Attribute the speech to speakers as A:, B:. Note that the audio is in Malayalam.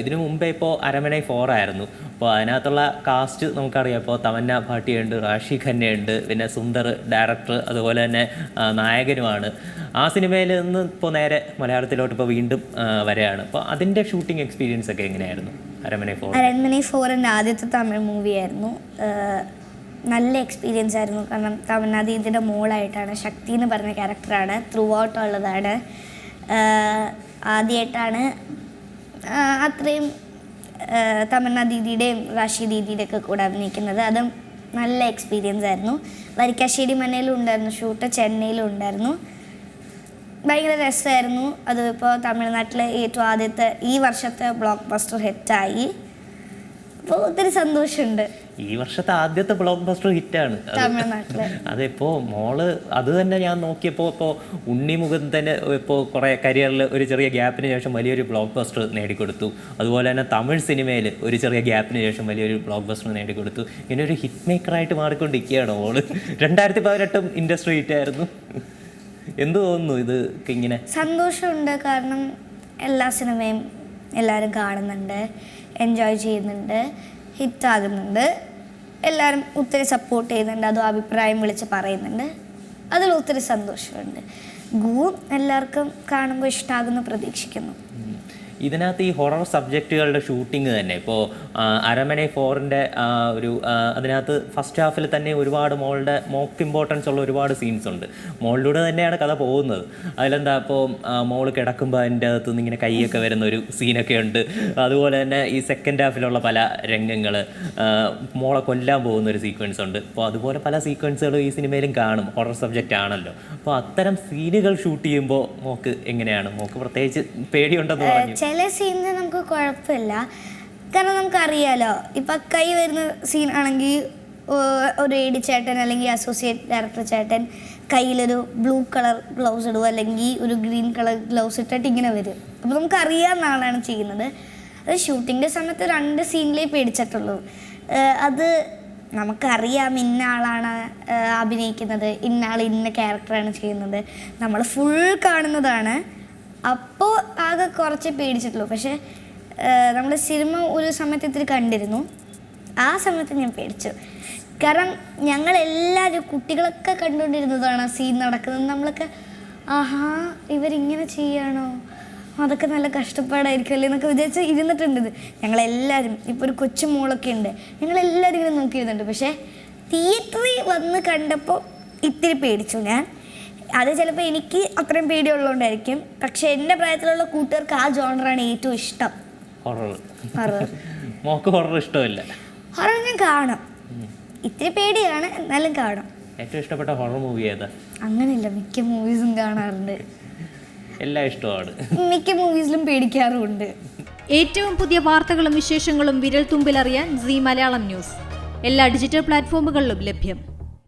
A: ഇതിനു മുമ്പേ ഇപ്പോൾ അരമനൈ ഫോർ ആയിരുന്നു. അപ്പോൾ അതിനകത്തുള്ള കാസ്റ്റ് നമുക്കറിയാം. ഇപ്പോൾ തമന്ന ഭാട്ടിയുണ്ട് റാഷി ഖന്നയുണ്ട് പിന്നെ സുന്ദർ ഡയറക്ടർ അതുപോലെ തന്നെ നായകനുമാണ്. ആ സിനിമയിൽ നിന്ന് ഇപ്പോൾ നേരെ മലയാളത്തിലോട്ട് ഇപ്പോൾ വീണ്ടും വരെയാണ്. അപ്പോൾ അതിന്റെ ഷൂട്ടിംഗ് എക്സ്പീരിയൻസ് ഒക്കെ എങ്ങനെയായിരുന്നു? അരമനൈ ഫോർ
B: അരമനൈ ഫോർ എന്റെ ആദ്യത്തെ തമിഴ് മൂവിയായിരുന്നു നല്ല എക്സ്പീരിയൻസ് ആയിരുന്നു. കാരണം തമിഴ്നാഥീതിന്റെ മോളായിട്ടാണ് ശക്തി എന്ന് പറഞ്ഞ ക്യാരക്ടറാണ് ത്രൂ ഔട്ട് ഉള്ളതാണ്. ആദ്യമായിട്ടാണ് അത്രയും തമന്ന ദീദിയുടെയും റാഷി ദീദിയുടെ ഒക്കെ കൂടെ അഭിനയിക്കുന്നത് അതും നല്ല എക്സ്പീരിയൻസ് ആയിരുന്നു. വരിക്കാശ്ശേരി മനയിലും ഉണ്ടായിരുന്നു ഷൂട്ട് ചെന്നൈയിലും ഉണ്ടായിരുന്നു. ഭയങ്കര രസമായിരുന്നു. അതിപ്പോൾ തമിഴ്നാട്ടിലെ ഏറ്റവും ആദ്യത്തെ ഈ വർഷത്തെ ബ്ലോക്ക് ബസ്റ്റർ ഹിറ്റായി അപ്പോൾ ഒത്തിരി സന്തോഷമുണ്ട്.
A: ഈ വർഷത്തെ ആദ്യത്തെ ബ്ലോക്ക് ബസ്റ്റർ ഹിറ്റാണ് അതിപ്പോ മോൾ അത് തന്നെ ഞാൻ നോക്കിയപ്പോൾ ഇപ്പോൾ ഉണ്ണി തന്നെ ഇപ്പോൾ കുറേ കരിയറിൽ ഒരു ചെറിയ ഗ്യാപ്പിന് ശേഷം വലിയൊരു ബ്ലോക്ക് ബസ്റ്റർ നേടിക്കൊടുത്തു. അതുപോലെ തന്നെ തമിഴ് സിനിമയിൽ ഒരു ചെറിയ ഗ്യാപ്പിന് ശേഷം വലിയൊരു ബ്ലോക്ക് ബസ്റ്റർ നേടിക്കൊടുത്തു. ഇങ്ങനെ ഒരു ഹിറ്റ് മേക്കറായിട്ട് മാറിക്കൊണ്ടിരിക്കുകയാണ് മോൾ. രണ്ടായിരത്തി പതിനെട്ടും ഇൻഡസ്ട്രി ഹിറ്റായിരുന്നു എന്ത് തോന്നുന്നു ഇത് ഇങ്ങനെ?
B: സന്തോഷമുണ്ട്. കാരണം എല്ലാ സിനിമയും എല്ലാവരും കാണുന്നുണ്ട് എൻജോയ് ചെയ്യുന്നുണ്ട് ഹിറ്റാകുന്നുണ്ട് എല്ലാവരും ഒത്തിരി സപ്പോർട്ട് ചെയ്യുന്നുണ്ട് അതും അഭിപ്രായം വിളിച്ച് പറയുന്നുണ്ട്. അതിൽ ഒത്തിരി സന്തോഷമുണ്ട്. ഗൂ എല്ലാവർക്കും കാണുമ്പോൾ ഇഷ്ടമാകുന്നു പ്രതീക്ഷിക്കുന്നു.
A: ഇതിനകത്ത് ഈ ഹൊറർ സബ്ജക്റ്റുകളുടെ ഷൂട്ടിംഗ് തന്നെ. ഇപ്പോൾ അരമനെ ഫോറിന്റെ ഒരു അതിനകത്ത് ഫസ്റ്റ് ഹാഫിൽ തന്നെ ഒരുപാട് മോളുടെ മോക്ക് ഇമ്പോർട്ടൻസ് ഉള്ള ഒരുപാട് സീൻസ് ഉണ്ട്. മോളിലൂടെ തന്നെയാണ് കഥ പോകുന്നത്. അതിലെന്താ ഇപ്പോൾ മോൾ കിടക്കുമ്പോൾ അതിന്റെ അകത്ത് നിന്ന് ഇങ്ങനെ കൈയൊക്കെ വരുന്ന ഒരു സീനൊക്കെ ഉണ്ട്. അതുപോലെ തന്നെ ഈ സെക്കൻഡ് ഹാഫിലുള്ള പല രംഗങ്ങൾ മോളെ കൊല്ലാൻ പോകുന്ന ഒരു സീക്വൻസ് ഉണ്ട്. അപ്പോൾ അതുപോലെ പല സീക്വൻസുകളും ഈ സിനിമയിലും കാണും. ഹൊറർ സബ്ജക്റ്റ് ആണല്ലോ. അപ്പോൾ അത്തരം സീനുകൾ ഷൂട്ട് ചെയ്യുമ്പോൾ മോക്ക് എങ്ങനെയാണ്? മോക്ക് പ്രത്യേകിച്ച് പറഞ്ഞു
B: ചില സീനിൽ നമുക്ക് കുഴപ്പമില്ല കാരണം നമുക്കറിയാലോ ഇപ്പൊ കൈ വരുന്ന സീൻ ആണെങ്കിൽ ഒരു എഡി ചേട്ടൻ അല്ലെങ്കിൽ അസോസിയേറ്റ് ഡയറക്ടർ ചേട്ടൻ കയ്യിലൊരു ബ്ലൂ കളർ ഗ്ലൗസ് ഇടുക അല്ലെങ്കിൽ ഒരു ഗ്രീൻ കളർ ഗ്ലൗസ് ഇട്ടിട്ട് ഇങ്ങനെ വരും. അപ്പോൾ നമുക്ക് അറിയാവുന്ന ആളാണ് ചെയ്യുന്നത്. അത് ഷൂട്ടിങ്ങിന്റെ സമയത്ത് രണ്ട് സീനിലേ പേടിച്ചിട്ടുള്ളൂ. അത് നമുക്കറിയാം ഇന്ന ആളാണ് അഭിനയിക്കുന്നത് ഇന്ന ആൾ ഇന്ന ക്യാരക്ടറാണ് ചെയ്യുന്നത്. നമ്മൾ ഫുൾ കാണുന്നതാണ്. അപ്പോൾ ആകെ കുറച്ച് പേടിച്ചിട്ടുള്ളൂ. പക്ഷേ നമ്മൾ സിനിമ ഒരു സമയത്ത് ഇത്തിരി കണ്ടിരുന്നു. ആ സമയത്ത് ഞാൻ പേടിച്ചു. കാരണം ഞങ്ങളെല്ലാവരും കുട്ടികളൊക്കെ കണ്ടുകൊണ്ടിരുന്നതാണ് ആ സീൻ നടക്കുന്നത്. നമ്മളൊക്കെ ആഹാ ഇവരിങ്ങനെ ചെയ്യാണോ? അതൊക്കെ നല്ല കഷ്ടപ്പാടായിരിക്കും അല്ലേ? എന്നൊക്കെ വിചാരിച്ച് ഇരുന്നിട്ടുണ്ട് ഇത്. ഞങ്ങളെല്ലാവരും ഇപ്പോൾ ഒരു കൊച്ചു മോളൊക്കെ ഉണ്ട്. ഞങ്ങളെല്ലാവരും ഇങ്ങനെ നോക്കിയിരുന്നുണ്ട്. പക്ഷേ തിയേറ്ററിൽ വന്ന് കണ്ടപ്പോൾ ഇത്തിരി പേടിച്ചു ഞാൻ. അത് ചിലപ്പോൾ എനിക്ക് അത്രയും പേടിയുള്ളതുകൊണ്ടായിരിക്കും. പക്ഷെ എന്റെ പ്രായത്തിലുള്ള കൂട്ടുകാർക്ക് ആ ജോണറാണ് ഏറ്റവും ഇഷ്ടം.
A: ഹൊറർ
B: ഹൊറർ
A: മോക്ക് ഹൊറർ ഇഷ്ടമില്ല.
B: ഹൊറർ ഞാൻ കാണും. ഇത്തിരി പേടിയാണ് എന്നാലും കാണും.
A: ഏറ്റവും ഇഷ്ടപ്പെട്ട ഹൊറർ മൂവി ഏതാ?
B: അങ്ങനെയില്ല മിക്ക മൂവീസും കാണാറുണ്ട്.
A: എല്ലാം ഇഷ്ടമാണ്.
B: മിക്ക മൂവീസിലും പേടിക്കാറുമുണ്ട്.
C: ഏറ്റവും പുതിയ വാർത്തകളും വിശേഷങ്ങളും വിരൽ തുമ്പിലറിയാൻ സി മലയാളം ന്യൂസ്. എല്ലാ ഡിജിറ്റൽ പ്ലാറ്റ്ഫോമുകളിലും ലഭ്യം.